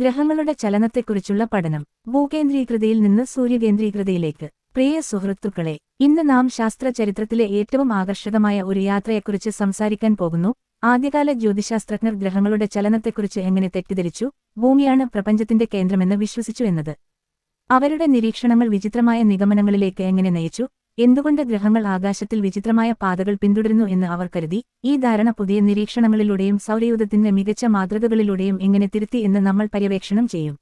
ഗ്രഹങ്ങളുടെ ചലനത്തെക്കുറിച്ചുള്ള പഠനം. ഭൂകേന്ദ്രീകൃതയിൽ നിന്ന് സൂര്യകേന്ദ്രീകൃതയിലേക്ക്. പ്രിയ സുഹൃത്തുക്കളെ ഇന്ന് നാം ശാസ്ത്രചരിത്രത്തിലെ ഏറ്റവും ആകർഷകമായ ഒരു യാത്രയെക്കുറിച്ച് സംസാരിക്കാൻ പോകുന്നു. ആദ്യകാല ജ്യോതിശാസ്ത്രജ്ഞർ ഗ്രഹങ്ങളുടെ ചലനത്തെക്കുറിച്ച് എങ്ങനെ തെറ്റിദ്ധരിച്ചു ഭൂമിയാണ് പ്രപഞ്ചത്തിന്റെ കേന്ദ്രമെന്ന് വിശ്വസിച്ചു എന്നത്. അവരുടെ നിരീക്ഷണങ്ങൾ വിചിത്രമായ നിഗമനങ്ങളിലേക്ക് എങ്ങനെ നയിച്ചു എന്തുകൊണ്ട് ഗ്രഹങ്ങൾ ആകാശത്തിൽ വിചിത്രമായ പാതകൾ പിന്തുടരുന്നു എന്ന് അവർ കരുതി? ഈ ധാരണ പുതിയ നിരീക്ഷണങ്ങളിലൂടെയും സൗരയൂഥത്തിന്റെ മികച്ച മാതൃകകളിലൂടെയും എങ്ങനെ തിരുത്തി എന്ന് നമ്മൾ പര്യവേക്ഷണം ചെയ്യും.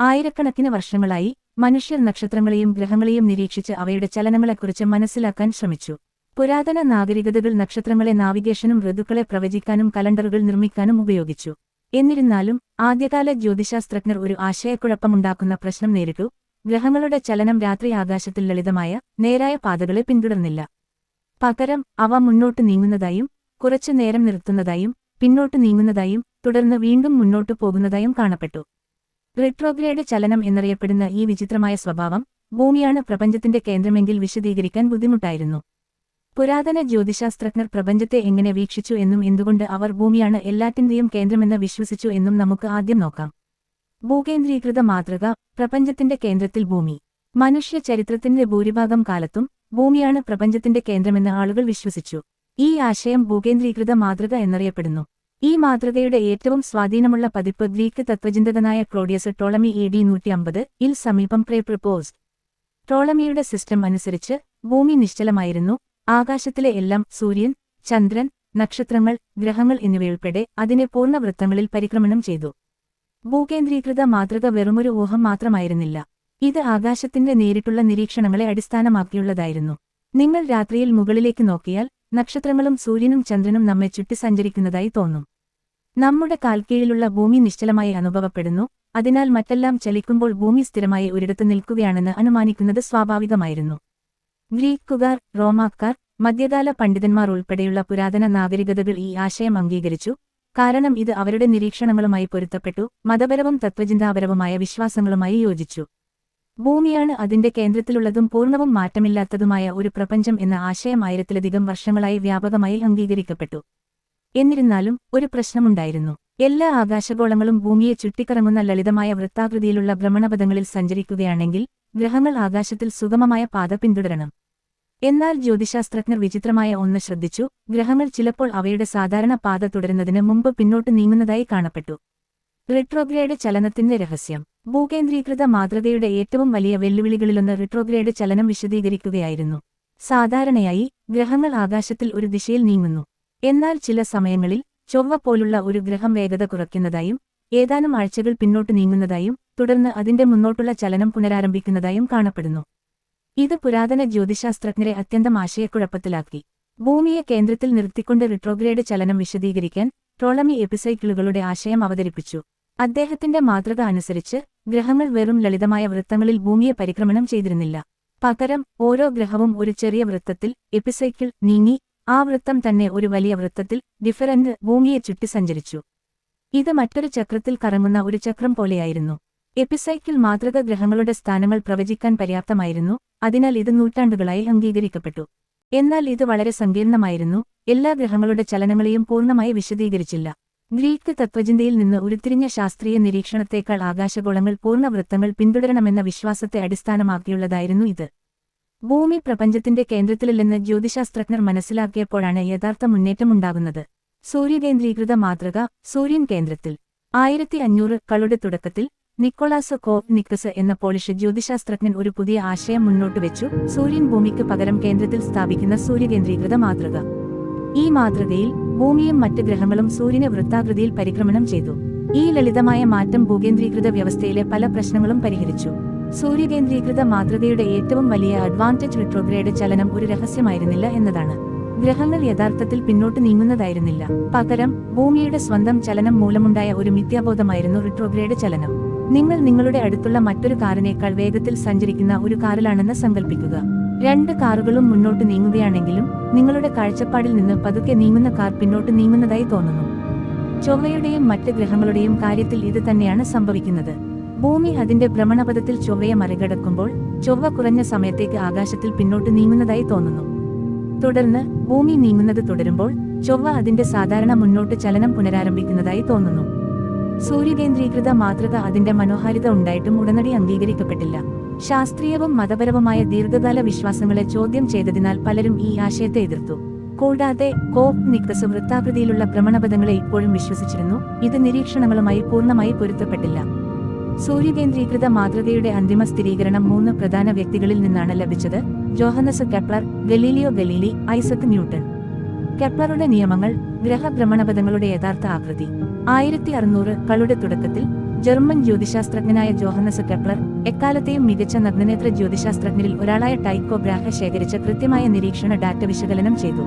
ആയിരക്കണക്കിന് വർഷങ്ങളായി മനുഷ്യർ നക്ഷത്രങ്ങളെയും ഗ്രഹങ്ങളെയും നിരീക്ഷിച്ച് അവയുടെ ചലനങ്ങളെക്കുറിച്ച് മനസ്സിലാക്കാൻ ശ്രമിച്ചു. പുരാതന നാഗരികതകൾ നക്ഷത്രങ്ങളെ നാവിഗേഷനും ഋതുക്കളെ പ്രവചിക്കാനും കലണ്ടറുകൾ നിർമ്മിക്കാനും ഉപയോഗിച്ചു. എന്നിരുന്നാലും ആദ്യകാല ജ്യോതിശാസ്ത്രജ്ഞർ ഒരു ആശയക്കുഴപ്പമുണ്ടാക്കുന്ന പ്രശ്നം നേരിട്ടു. ഗ്രഹങ്ങളുടെ ചലനം രാത്രി ആകാശത്തിൽ ലളിതമായ നേരായ പാതകളെ പിന്തുടർന്നില്ല. പകരം അവ മുന്നോട്ട് നീങ്ങുന്നതായും കുറച്ചു നേരം നിർത്തുന്നതായും പിന്നോട്ട് നീങ്ങുന്നതായും തുടർന്ന് വീണ്ടും മുന്നോട്ട് പോകുന്നതായും കാണപ്പെട്ടു. റിട്രോഗ്രേഡ് ചലനം എന്നറിയപ്പെടുന്ന ഈ വിചിത്രമായ സ്വഭാവം ഭൂമിയാണ് പ്രപഞ്ചത്തിന്റെ കേന്ദ്രമെങ്കിൽ വിശദീകരിക്കാൻ ബുദ്ധിമുട്ടായിരുന്നു. പുരാതന ജ്യോതിശാസ്ത്രജ്ഞർ പ്രപഞ്ചത്തെ എങ്ങനെ വീക്ഷിച്ചു എന്നും എന്തുകൊണ്ട് അവർ ഭൂമിയാണ് എല്ലാറ്റിന്റെയും കേന്ദ്രമെന്ന് വിശ്വസിച്ചു എന്നും നമുക്ക് ആദ്യം നോക്കാം. ഭൂകേന്ദ്രീകൃത മാതൃക പ്രപഞ്ചത്തിന്റെ കേന്ദ്രത്തിൽ ഭൂമി. മനുഷ്യ ചരിത്രത്തിന്റെ ഭൂരിഭാഗം കാലത്തും ഭൂമിയാണ് പ്രപഞ്ചത്തിന്റെ കേന്ദ്രമെന്ന് ആളുകൾ വിശ്വസിച്ചു. ഈ ആശയം ഭൂകേന്ദ്രീകൃത മാതൃക എന്നറിയപ്പെടുന്നു. ഈ മാതൃകയുടെ ഏറ്റവും സ്വാധീനമുള്ള പതിപ്പ് ഗ്രീക്ക് തത്വചിന്തകനായ ക്ലോഡിയസ് ടോളമി എ ഡി നൂറ്റി അമ്പത് ഇൽ സമീപം പ്രേ പ്രപ്പോസ് ടോളമിയുടെ സിസ്റ്റം അനുസരിച്ച് ഭൂമി നിശ്ചലമായിരുന്നു. ആകാശത്തിലെ എല്ലാം സൂര്യൻ ചന്ദ്രൻ നക്ഷത്രങ്ങൾ ഗ്രഹങ്ങൾ എന്നിവയുൾപ്പെടെ അതിനെ പൂർണവൃത്തങ്ങളിൽ പരിക്രമണം ചെയ്തു. ഭൂകേന്ദ്രീകൃത മാതൃക വെറുമൊരു ഊഹം മാത്രമായിരുന്നില്ല. ഇത് ആകാശത്തിന്റെ നേരിട്ടുള്ള നിരീക്ഷണങ്ങളെ അടിസ്ഥാനമാക്കിയുള്ളതായിരുന്നു. നിങ്ങൾ രാത്രിയിൽ മുകളിലേക്ക് നോക്കിയാൽ നക്ഷത്രങ്ങളും സൂര്യനും ചന്ദ്രനും നമ്മെ ചുറ്റി സഞ്ചരിക്കുന്നതായി തോന്നും. നമ്മുടെ കാൽക്കീഴിലുള്ള ഭൂമി നിശ്ചലമായി അനുഭവപ്പെടുന്നു അതിനാൽ മറ്റെല്ലാം ചലിക്കുമ്പോൾ ഭൂമി സ്ഥിരമായി ഒരിടത്ത് നിൽക്കുകയാണെന്ന് അനുമാനിക്കുന്നത് സ്വാഭാവികമായിരുന്നു. ഗ്രീക്കുകാർ റോമാക്കാർ മധ്യകാല പണ്ഡിതന്മാർ ഉൾപ്പെടെയുള്ള പുരാതന നാഗരികതകൾ ഈ ആശയം അംഗീകരിച്ചു കാരണം ഇത് അവരുടെ നിരീക്ഷണങ്ങളുമായി പൊരുത്തപ്പെട്ടു മതപരവും തത്വചിന്താപരവുമായ വിശ്വാസങ്ങളുമായി യോജിച്ചു. ഭൂമിയാണ് അതിന്റെ കേന്ദ്രത്തിലുള്ളതും പൂർണവും മാറ്റമില്ലാത്തതുമായ ഒരു പ്രപഞ്ചം എന്ന ആശയം ആയിരത്തിലധികം വർഷങ്ങളായി വ്യാപകമായി അംഗീകരിക്കപ്പെട്ടു. എന്നിരുന്നാലും ഒരു പ്രശ്നമുണ്ടായിരുന്നു. എല്ലാ ആകാശഗോളങ്ങളും ഭൂമിയെ ചുറ്റിക്കറങ്ങുന്ന ലളിതമായ വൃത്താകൃതിയിലുള്ള ഭ്രമണപഥങ്ങളിൽ സഞ്ചരിക്കുകയാണെങ്കിൽ ഗ്രഹങ്ങൾ ആകാശത്തിൽ സുഗമമായ പാത പിന്തുടരണം. എന്നാൽ ജ്യോതിശാസ്ത്രജ്ഞർ വിചിത്രമായ ഒന്ന് ശ്രദ്ധിച്ചു ഗ്രഹങ്ങൾ ചിലപ്പോൾ അവയുടെ സാധാരണ പാത തുടരുന്നതിന് മുമ്പ് പിന്നോട്ട് നീങ്ങുന്നതായി കാണപ്പെട്ടു. റിട്രോഗ്രേഡ് ചലനത്തിന്റെ രഹസ്യം. ഭൂകേന്ദ്രീകൃത മാതൃകയുടെ ഏറ്റവും വലിയ വെല്ലുവിളികളിലൊന്ന് റിട്രോഗ്രേഡ് ചലനം വിശദീകരിക്കുകയായിരുന്നു. സാധാരണയായി ഗ്രഹങ്ങൾ ആകാശത്തിൽ ഒരു ദിശയിൽ നീങ്ങുന്നു. എന്നാൽ ചില സമയങ്ങളിൽ ചൊവ്വ പോലുള്ള ഒരു ഗ്രഹം വേഗത കുറയ്ക്കുന്നതായും ഏതാനും ആഴ്ചകൾ പിന്നോട്ട് നീങ്ങുന്നതായും തുടർന്ന് അതിന്റെ മുന്നോട്ടുള്ള ചലനം പുനരാരംഭിക്കുന്നതായും കാണപ്പെടുന്നു. ഇത് പുരാതന ജ്യോതിശാസ്ത്രജ്ഞരെ അത്യന്തം ആശയക്കുഴപ്പത്തിലാക്കി. ഭൂമിയെ കേന്ദ്രത്തിൽ നിർത്തിക്കൊണ്ട് റിട്രോഗ്രേഡ് ചലനം വിശദീകരിക്കാൻ ട്രോളമി എപ്പിസൈക്കിളുകളുടെ ആശയം അവതരിപ്പിച്ചു. അദ്ദേഹത്തിന്റെ മാതൃക അനുസരിച്ച് ഗ്രഹങ്ങൾ വെറും ലളിതമായ വൃത്തങ്ങളിൽ ഭൂമിയെ പരിക്രമണം ചെയ്തിരുന്നില്ല. പകരം ഓരോ ഗ്രഹവും ഒരു ചെറിയ വൃത്തത്തിൽ എപ്പിസൈക്കിൾ നീങ്ങി ആ വൃത്തം തന്നെ ഒരു വലിയ വൃത്തത്തിൽ ഡിഫറന്റ് ഭൂമിയെ ചുറ്റി സഞ്ചരിച്ചു ഇത് മറ്റൊരു ചക്രത്തിൽ കറങ്ങുന്ന ഒരു ചക്രം പോലെയായിരുന്നു. എപ്പിസൈക്കിൾ മാതൃക ഗ്രഹങ്ങളുടെ സ്ഥാനങ്ങൾ പ്രവചിക്കാൻ പര്യാപ്തമായിരുന്നു അതിനാൽ ഇത് നൂറ്റാണ്ടുകളായി അംഗീകരിക്കപ്പെട്ടു. എന്നാൽ ഇത് വളരെ സങ്കീർണമായിരുന്നു എല്ലാ ഗ്രഹങ്ങളുടെ ചലനങ്ങളെയും പൂർണമായി വിശദീകരിച്ചില്ല. ഗ്രീക്ക് തത്വചിന്തയിൽ നിന്ന് ഉരുത്തിരിഞ്ഞ ശാസ്ത്രീയ നിരീക്ഷണത്തേക്കാൾ ആകാശഗോളങ്ങൾ പൂർണവൃത്തങ്ങൾ പിന്തുടരണമെന്ന വിശ്വാസത്തെ അടിസ്ഥാനമാക്കിയുള്ളതായിരുന്നു ഇത്. ഭൂമി പ്രപഞ്ചത്തിന്റെ കേന്ദ്രത്തിലല്ലെന്ന് ജ്യോതിശാസ്ത്രജ്ഞർ മനസ്സിലാക്കിയപ്പോഴാണ് യഥാർത്ഥ മുന്നേറ്റമുണ്ടാകുന്നത്. സൂര്യകേന്ദ്രീകൃത മാതൃക സൂര്യൻ കേന്ദ്രത്തിൽ. ആയിരത്തി അഞ്ഞൂറ് കളുടെ തുടക്കത്തിൽ നിക്കോളാസ് കോപ് നിക്കസ് എന്ന പോളിഷ് ജ്യോതിശാസ്ത്രജ്ഞൻ ഒരു പുതിയ ആശയം മുന്നോട്ട് വെച്ചു. സൂര്യൻ ഭൂമിക്ക് പകരം കേന്ദ്രത്തിൽ സ്ഥാപിക്കുന്ന സൂര്യകേന്ദ്രീകൃത മാതൃക. ഈ മാതൃകയിൽ ഭൂമിയും മറ്റ് ഗ്രഹങ്ങളും സൂര്യനെ വൃത്താകൃതിയിൽ പരിക്രമണം ചെയ്തു. ഈ ലളിതമായ മാറ്റം ഭൂകേന്ദ്രീകൃത വ്യവസ്ഥയിലെ പല പ്രശ്നങ്ങളും പരിഹരിച്ചു. സൂര്യകേന്ദ്രീകൃത മാതൃകയുടെ ഏറ്റവും വലിയ അഡ്വാന്റേജ് റിട്രോഗ്രേഡ് ചലനം ഒരു രഹസ്യമായിരുന്നില്ല എന്നതാണ്. ഗ്രഹങ്ങൾ യഥാർത്ഥത്തിൽ പിന്നോട്ട് നീങ്ങുന്നതായിരുന്നില്ല. പകരം ഭൂമിയുടെ സ്വന്തം ചലനം മൂലമുണ്ടായ ഒരു മിഥ്യാബോധമായിരുന്നു റിട്രോഗ്രേഡ് ചലനം. നിങ്ങൾ നിങ്ങളുടെ അടുത്തുള്ള മറ്റൊരു കാറിനേക്കാൾ വേഗത്തിൽ സഞ്ചരിക്കുന്ന ഒരു കാറിലാണെന്ന് സങ്കല്പിക്കുക രണ്ട് കാറുകളും മുന്നോട്ട് നീങ്ങുകയാണെങ്കിലും നിങ്ങളുടെ കാഴ്ചപ്പാടിൽ നിന്ന് പതുക്കെ നീങ്ങുന്ന കാർ പിന്നോട്ട് നീങ്ങുന്നതായി തോന്നുന്നു. ചൊവ്വയുടെയും മറ്റ് ഗ്രഹങ്ങളുടെയും കാര്യത്തിൽ ഇത് തന്നെയാണ് സംഭവിക്കുന്നത്. ഭൂമി അതിന്റെ ഭ്രമണപഥത്തിൽ ചൊവ്വയെ മറികടക്കുമ്പോൾ ചൊവ്വ കുറഞ്ഞ സമയത്തേക്ക് ആകാശത്തിൽ പിന്നോട്ട് നീങ്ങുന്നതായി തോന്നുന്നു. തുടർന്ന് ഭൂമി നീങ്ങുന്നത് തുടരുമ്പോൾ ചൊവ്വ അതിന്റെ സാധാരണ മുന്നോട്ട് ചലനം പുനരാരംഭിക്കുന്നതായി തോന്നുന്നു. സൂര്യകേന്ദ്രീകൃത മാതൃക അതിന്റെ മനോഹാരിത ഉണ്ടായിട്ടും ഉടനടി അംഗീകരിക്കപ്പെട്ടില്ല. ശാസ്ത്രീയവും മതപരവുമായ ദീർഘകാല വിശ്വാസങ്ങളെ ചോദ്യം ചെയ്തതിനാൽ പലരും ഈ ആശയത്തെ എതിർത്തു. കൂടാതെ കോപ് നിക്തസ് വൃത്താകൃതിയിലുള്ള ഭ്രമണപഥങ്ങളെ ഇപ്പോഴും വിശ്വസിച്ചിരുന്നു. ഇത് നിരീക്ഷണങ്ങളുമായി പൂർണമായി പൊരുത്തപ്പെട്ടില്ല. സൂര്യകേന്ദ്രീകൃത മാതൃകയുടെ അന്തിമ സ്ഥിരീകരണം മൂന്ന് പ്രധാന വ്യക്തികളിൽ നിന്നാണ് ലഭിച്ചത്. Johannes Kepler Galileo Galilei Isaac Newton. കെപ്ലറുടെ നിയമങ്ങൾ ഗ്രഹഭ്രമണപഥങ്ങളുടെ യഥാർത്ഥ ആകൃതി. ആയിരത്തി അറുന്നൂറ് കളുടെ തുടക്കത്തിൽ ജർമ്മൻ ജ്യോതിശാസ്ത്രജ്ഞനായ ജോഹന്നസ് കെപ്ലർ എക്കാലത്തെയും മികച്ച നഗ്നനേത്ര ജ്യോതിശാസ്ത്രജ്ഞരിൽ ഒരാളായ ടൈക്കോ ബ്രാഹ ശേഖരിച്ച കൃത്യമായ നിരീക്ഷണ ഡാറ്റ വിശകലനം ചെയ്തു.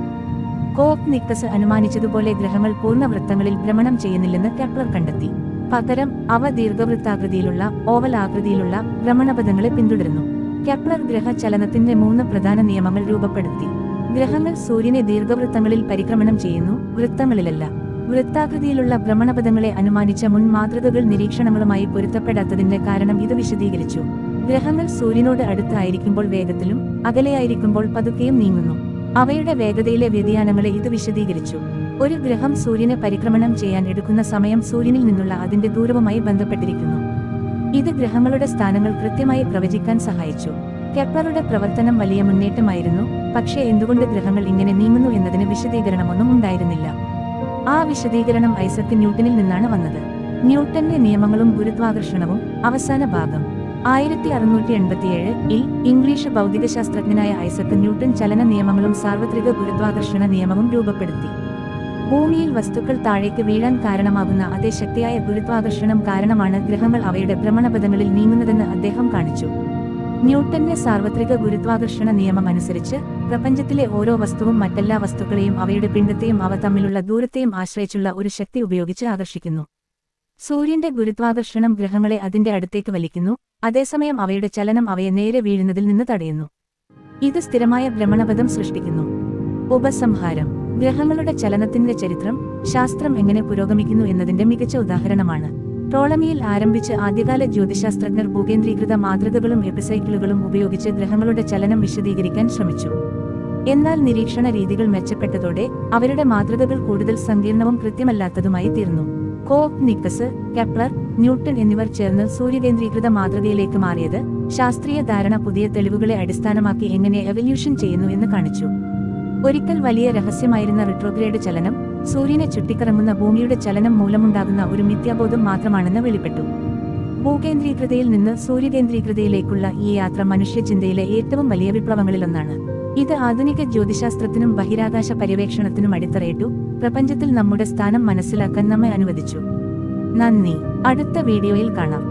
കോപ് നിക്കസ് അനുമാനിച്ചതുപോലെ ഗ്രഹങ്ങൾ പൂർണ വൃത്തങ്ങളിൽ ഭ്രമണം ചെയ്യുന്നില്ലെന്ന് കെപ്ലർ കണ്ടെത്തി. പകരം അവ ദീർഘവൃത്താകൃതിയിലുള്ള ഓവൽ ആകൃതിയിലുള്ള ഭ്രമണപഥങ്ങളെ പിന്തുടരുന്നു. കെപ്ലർ ഗ്രഹ ചലനത്തിന്റെ മൂന്ന് പ്രധാന നിയമങ്ങൾ രൂപപ്പെടുത്തി. ഗ്രഹങ്ങൾ സൂര്യനെ ദീർഘവൃത്തങ്ങളിൽ പരിക്രമണം ചെയ്യുന്നു വൃത്തങ്ങളിലല്ല. വൃത്താകൃതിയിലുള്ള ഭ്രമണപഥങ്ങളെ അനുമാനിച്ച മുൻ മാതൃകകൾ നിരീക്ഷണങ്ങളുമായി പൊരുത്തപ്പെടാത്തതിന്റെ കാരണം ഇത് വിശദീകരിച്ചു. ഗ്രഹങ്ങൾ സൂര്യനോട് അടുത്തായിരിക്കുമ്പോൾ വേഗത്തിലും അകലെയായിരിക്കുമ്പോൾ പതുക്കെയും നീങ്ങുന്നു. അവയുടെ വേഗതയിലെ വ്യതിയാനങ്ങളെ ഇത് വിശദീകരിച്ചു. ഒരു ഗ്രഹം സൂര്യനെ പരിക്രമണം ചെയ്യാൻ എടുക്കുന്ന സമയം സൂര്യനിൽ നിന്നുള്ള അതിന്റെ ദൂരവുമായി ബന്ധപ്പെട്ടിരിക്കുന്നു. ഇത് ഗ്രഹങ്ങളുടെ സ്ഥാനങ്ങൾ കൃത്യമായി പ്രവചിക്കാൻ സഹായിച്ചു. കെപ്ലറുടെ പ്രവർത്തനം വലിയ മുന്നേറ്റമായിരുന്നു. പക്ഷേ എന്തുകൊണ്ട് ഗ്രഹങ്ങൾ ഇങ്ങനെ നീങ്ങുന്നു എന്നതിന് വിശദീകരണമൊന്നും ഉണ്ടായിരുന്നില്ല. ആ വിശദീകരണം ഐസക് ന്യൂട്ടനിൽ നിന്നാണ് വന്നത്. ന്യൂട്ടന്റെ നിയമങ്ങളും ഗുരുത്വാകർഷണവും അവസാന ഭാഗം. ആയിരത്തി അറുന്നൂറ്റി എൺപത്തിയേഴ് ഇൽ ഇംഗ്ലീഷ് ഭൗതികശാസ്ത്രജ്ഞനായ ഐസക് ന്യൂട്ടൻ ചലന നിയമങ്ങളും സാർവത്രിക ഗുരുത്വാകർഷണ നിയമവും രൂപപ്പെടുത്തി. ഭൂമിയിൽ വസ്തുക്കൾ താഴേക്ക് വീഴാൻ കാരണമാകുന്ന അതേ ശക്തിയായ ഗുരുത്വാകർഷണം കാരണമാണ് ഗ്രഹങ്ങൾ അവയുടെ ഭ്രമണപഥങ്ങളിൽ നീങ്ങുന്നതെന്ന് അദ്ദേഹം കാണിച്ചു. ന്യൂട്ടന്റെ സാർവത്രിക ഗുരുത്വാകർഷണ നിയമം അനുസരിച്ച് പ്രപഞ്ചത്തിലെ ഓരോ വസ്തുവും മറ്റെല്ലാ വസ്തുക്കളെയും അവയുടെ പിണ്ഡത്തെയും അവ തമ്മിലുള്ള ദൂരത്തെയും ആശ്രയിച്ചുള്ള ഒരു ശക്തി ഉപയോഗിച്ച് ആകർഷിക്കുന്നു. സൂര്യന്റെ ഗുരുത്വാകർഷണം ഗ്രഹങ്ങളെ അതിന്റെ അടുത്തേക്ക് വലിക്കുന്നു. അതേസമയം അവയുടെ ചലനം അവയെ നേരെ വീഴുന്നതിൽ നിന്ന് തടയുന്നു. ഇത് സ്ഥിരമായ ഭ്രമണപഥം സൃഷ്ടിക്കുന്നു. ഉപസംഹാരം. ഗ്രഹങ്ങളുടെ ചലനത്തിന്റെ ചരിത്രം ശാസ്ത്രം എങ്ങനെ പുരോഗമിക്കുന്നു എന്നതിന്റെ മികച്ച ഉദാഹരണമാണ്. ടോളമിയിൽ ആരംഭിച്ച് ആദ്യകാല ജ്യോതിശാസ്ത്രജ്ഞർ ഭൂകേന്ദ്രീകൃത മാതൃകകളും എപ്പിസൈക്കിളുകളും ഉപയോഗിച്ച് ഗ്രഹങ്ങളുടെ ചലനം വിശദീകരിക്കാൻ ശ്രമിച്ചു. എന്നാൽ നിരീക്ഷണ രീതികൾ മെച്ചപ്പെട്ടതോടെ അവരുടെ മാതൃകകൾ കൂടുതൽ സങ്കീർണവും കൃത്യമല്ലാത്തതുമായി തീർന്നു. കോപ്പ് നിക്കസ് കെപ്ലർ ന്യൂട്ടൺ എന്നിവർ ചേർന്ന് സൂര്യകേന്ദ്രീകൃത മാതൃകയിലേക്ക് മാറിയത് ശാസ്ത്രീയ ധാരണ പുതിയ തെളിവുകളെ അടിസ്ഥാനമാക്കി എങ്ങനെ എവല്യൂഷൻ ചെയ്യുന്നു എന്ന് കാണിച്ചു. ഒരിക്കൽ വലിയ രഹസ്യമായിരുന്ന റിട്രോഗ്രേഡ് ചലനം സൂര്യനെ ചുറ്റിക്കറങ്ങുന്ന ഭൂമിയുടെ ചലനം മൂലമുണ്ടാകുന്ന ഒരു മിഥ്യാബോധം മാത്രമാണെന്ന് വെളിപ്പെട്ടു. ഭൂകേന്ദ്രീകൃതയിൽ നിന്ന് സൂര്യകേന്ദ്രീകൃതയിലേക്കുള്ള ഈ യാത്ര മനുഷ്യചിന്തയിലെ ഏറ്റവും വലിയ വിപ്ലവങ്ങളിലൊന്നാണ്. ഇത് ആധുനിക ജ്യോതിശാസ്ത്രത്തിനും ബഹിരാകാശ പര്യവേക്ഷണത്തിനും അടിത്തറയിട്ടു പ്രപഞ്ചത്തിൽ നമ്മുടെ സ്ഥാനം മനസ്സിലാക്കാൻ നമ്മെ അനുവദിച്ചു. നന്ദി. അടുത്ത വീഡിയോയിൽ കാണാം.